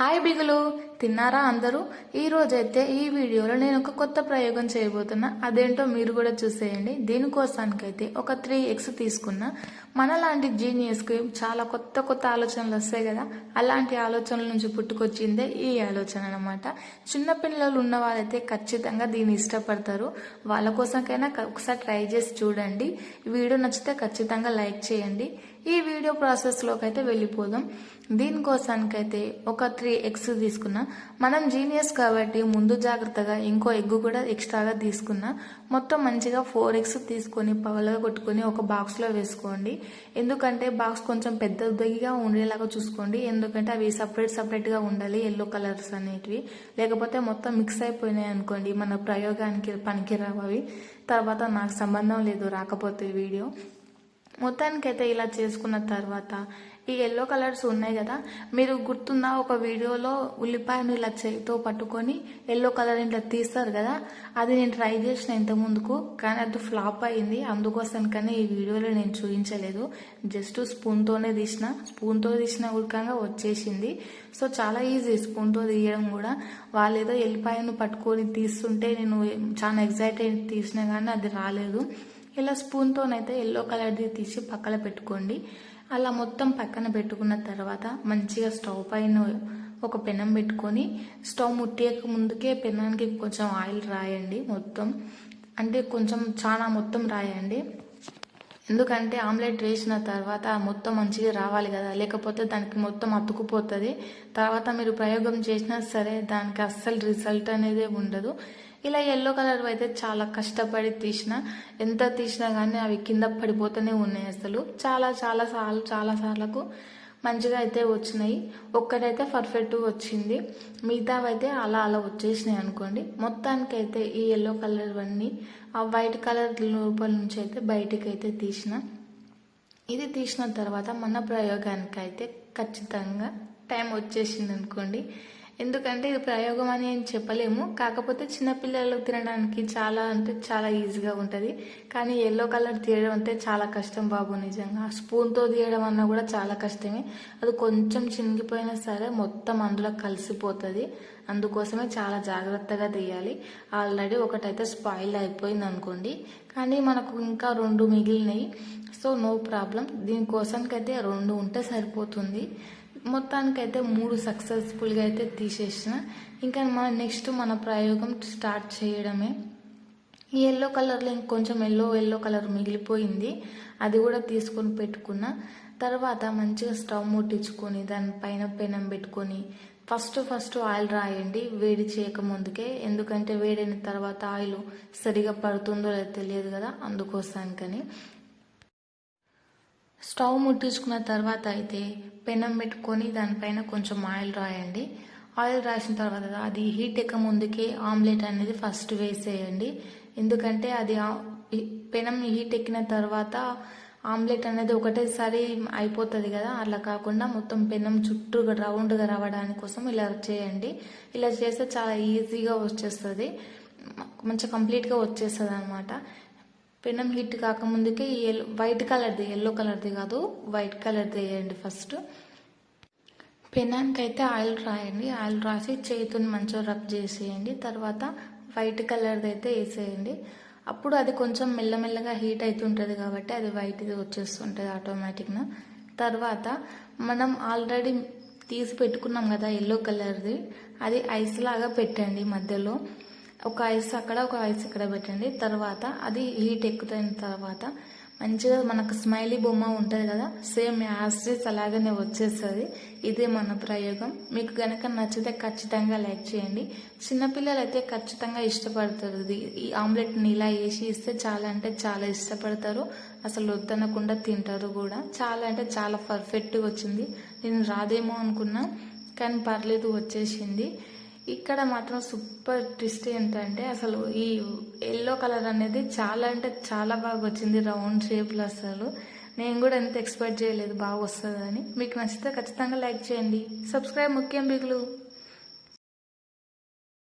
Hi బిగులు తిన్నారా అందరూ? ఈ రోజైతే ఈ వీడియోలో నేను ఒక కొత్త ప్రయోగం చేయబోతున్నా. అదేంటో మీరు కూడా చూసేయండి. దీనికోసానికైతే ఒక త్రీ ఎగ్స్ తీసుకున్నా. మనలాంటి జీనియస్కి చాలా కొత్త కొత్త ఆలోచనలు వస్తాయి కదా. అలాంటి ఆలోచనల నుంచి పుట్టుకొచ్చిందే ఈ ఆలోచన అనమాట చిన్నపిల్లలు ఉన్న వాళ్ళైతే ఖచ్చితంగా దీన్ని ఇష్టపడతారు. వాళ్ళ కోసంకైనా ఒకసారి ట్రై చేసి చూడండి. వీడియో నచ్చితే ఖచ్చితంగా లైక్ చేయండి. ఈ వీడియో ప్రాసెస్లోకి అయితే వెళ్ళిపోదాం. దీనికోసానికైతే ఒక త్రీ ఎగ్స్ తీసుకున్నా. మనం జీనియస్ కాబట్టి ముందు జాగ్రత్తగా ఇంకో ఎగ్ కూడా ఎక్స్ట్రాగా తీసుకున్నా. మొత్తం మంచిగా ఫోర్ ఎగ్స్ తీసుకొని పగలగా కొట్టుకొని ఒక బాక్స్లో వేసుకోండి. ఎందుకంటే బాక్స్ కొంచెం పెద్దదిగా ఉండేలాగా చూసుకోండి. ఎందుకంటే అవి సపరేట్ సపరేట్గా ఉండాలి ఎల్లో కలర్స్ అనేటివి. లేకపోతే మొత్తం మిక్స్ అయిపోయినాయి అనుకోండి. మన ప్రయోగానికి పనికిరావు అవి. తర్వాత నాకు సంబంధం లేదు రాకపోతే వీడియో. మొత్తానికైతే ఇలా చేసుకున్న తర్వాత ఈ ఎల్లో కలర్స్ ఉన్నాయి కదా మీరు గుర్తుందా ఒక వీడియోలో ఉల్లిపాయను ఇలా చేతితో పట్టుకొని ఎల్లో కలర్ ఇట్లా తీస్తారు కదా అది నేను ట్రై చేసిన ఇంత ముందుకు కానీ అది ఫ్లాప్ అయింది. అందుకోసం కానీ ఈ వీడియోలో నేను చూపించలేదు. జస్ట్ స్పూన్తోనే తీసిన. స్పూన్తో తీసిన ఉడకంగా వచ్చేసింది. సో చాలా ఈజీ స్పూన్తో తీయడం కూడా. వాళ్ళు ఏదో ఎల్లిపాయను పట్టుకొని తీస్తుంటే నేను చాలా ఎగ్జైట్ అయి తీసినా కానీ అది రాలేదు. ఇలా స్పూన్తోనైతే ఎల్లో కలర్ది తీసి పక్కన పెట్టుకోండి. అలా మొత్తం పక్కన పెట్టుకున్న తర్వాత మంచిగా స్టవ్ పైన ఒక పెనం పెట్టుకొని స్టవ్ ముట్టేయక ముందుకే పెనానికి కొంచెం ఆయిల్ రాయండి మొత్తం. అంటే కొంచెం చాలా మొత్తం రాయండి. ఎందుకంటే ఆమ్లెట్ వేసిన తర్వాత మొత్తం మంచిగా రావాలి కదా. లేకపోతే దానికి మొత్తం అతుకుపోతుంది. తర్వాత మీరు ప్రయోగం చేసినా సరే దానికి అస్సలు రిజల్ట్ అనేది ఉండదు. ఇలా ఎల్లో కలర్ అయితే చాలా కష్టపడి తీసిన ఎంత తీసినా కానీ అవి కింద పడిపోతూనే ఉన్నాయి అసలు. చాలా చాలా సార్లు చాలా సార్లకు మంచిగా అయితే వచ్చినాయి. ఒక్కటైతే పర్ఫెక్ట్ వచ్చింది. మిగతావైతే అలా అలా వచ్చేసినాయి అనుకోండి. మొత్తానికి అయితే ఈ ఎల్లో కలర్ అన్నీ ఆ వైట్ కలర్ లోపల నుంచి అయితే బయటికి అయితే తీసిన. ఇది తీసిన తర్వాత మన ప్రయోగానికి అయితే ఖచ్చితంగా టైం వచ్చేసింది అనుకోండి ఎందుకంటే ఇది ప్రయోగం అని ఏం చెప్పలేము. కాకపోతే చిన్నపిల్లలు తినడానికి చాలా అంటే చాలా ఈజీగా ఉంటుంది. కానీ ఎల్లో కలర్ తీయడం అంటే చాలా కష్టం బాబు నిజంగా. స్పూన్తో తీయడం అన్నా కూడా చాలా కష్టమే. అది కొంచెం చినిగిపోయినా సరే మొత్తం అందులో కలిసిపోతుంది. అందుకోసమే చాలా జాగ్రత్తగా తీయాలి. ఆల్రెడీ ఒకటైతే స్పాయిల్ అయిపోయింది అనుకోండి. కానీ మనకు ఇంకా రెండు మిగిలినాయి. సో నో ప్రాబ్లం దీనికోసానికైతే రెండు ఉంటే సరిపోతుంది. మొత్తానికైతే మూడు సక్సెస్ఫుల్గా అయితే తీసేసిన. ఇంకా మన నెక్స్ట్ మన ప్రయోగం స్టార్ట్ చేయడమే. ఈ ఎల్లో కలర్లో ఇంకొంచెం ఎల్లో ఎల్లో కలర్ మిగిలిపోయింది. అది కూడా తీసుకొని పెట్టుకున్న. తర్వాత మంచిగా స్టవ్ ముట్టించుకొని దానిపైన పెనం పెట్టుకొని ఫస్ట్ ఫస్ట్ ఆయిల్ రాయండి. వేడి చేయక ముందుకే. ఎందుకంటే వేడైన తర్వాత ఆయిల్ సరిగా పడుతుందో లేదో తెలియదు కదా అందుకోసానికని. స్టవ్ ముట్టించుకున్న తర్వాత అయితే పెనం పెట్టుకొని దానిపైన కొంచెం ఆయిల్ రాయండి. ఆయిల్ రాసిన తర్వాత అది హీట్ ఎక్క ముందుకే ఆమ్లెట్ అనేది ఫస్ట్ వేసేయండి. ఎందుకంటే అది పెనం హీట్ ఎక్కిన తర్వాత ఆమ్లెట్ అనేది ఒకటేసారి అయిపోతుంది కదా. అలా కాకుండా మొత్తం పెనం చుట్టూ రౌండ్గా రావడానికి కోసం ఇలా చేయండి. ఇలా చేస్తే చాలా ఈజీగా వచ్చేస్తుంది. మంచిగా కంప్లీట్గా వచ్చేస్తుంది అనమాట పెనం హీట్ కాకముందుకే ఎల్లో వైట్ కలర్ది ఎల్లో కలర్ది కాదు వైట్ కలర్ది వేయండి ఫస్ట్ పెనానికి అయితే ఆయిల్ రాయండి ఆయిల్ రాసి చేతిని మంచిగా రబ్ చేసేయండి తర్వాత వైట్ కలర్ది అయితే వేసేయండి. అప్పుడు అది కొంచెం మెల్లమెల్లగా హీట్ అవుతుంటుంది కాబట్టి అది వైట్ది వచ్చేస్తుంటుంది ఆటోమేటిక్గా తర్వాత మనం ఆల్రెడీ తీసి పెట్టుకున్నాం కదా ఎల్లో కలర్ది అది ఐస్ లాగా పెట్టండి మధ్యలో. ఒక ఐస్ అక్కడ ఒక ఐస్ ఇక్కడ పెట్టండి. తర్వాత అది హీట్ ఎక్కుతున్న తర్వాత మంచిగా మనకు స్మైలీ బొమ్మ ఉంటుంది కదా సేమ్ యాస్ట్రీస్ అలాగనే వచ్చేస్తుంది. ఇదే మన ప్రయోగం. మీకు కనుక నచ్చితే ఖచ్చితంగా లైక్ చేయండి. చిన్నపిల్లలు అయితే ఖచ్చితంగా ఇష్టపడతారు. ఈ ఆమ్లెట్ని ఇలా వేసి ఇస్తే చాలా అంటే చాలా ఇష్టపడతారు. అసలు వద్దనకుండా తింటారు కూడా. చాలా అంటే చాలా పర్ఫెక్ట్గా వచ్చింది. నేను రాదేమో అనుకున్నా కానీ పర్లేదు వచ్చేసింది. ఇక్కడ మాత్రం సూపర్ ట్విస్ట్ ఏంటంటే అసలు ఈ ఎల్లో కలర్ అనేది చాలా అంటే చాలా బాగా వచ్చింది రౌండ్ షేప్లో అసలు. నేను కూడా ఎంత ఎక్స్పెక్ట్ చేయలేదు బాగా వస్తుందని. మీకు నచ్చితే ఖచ్చితంగా లైక్ చేయండి. సబ్స్క్రైబ్ ముఖ్యం బిగులు.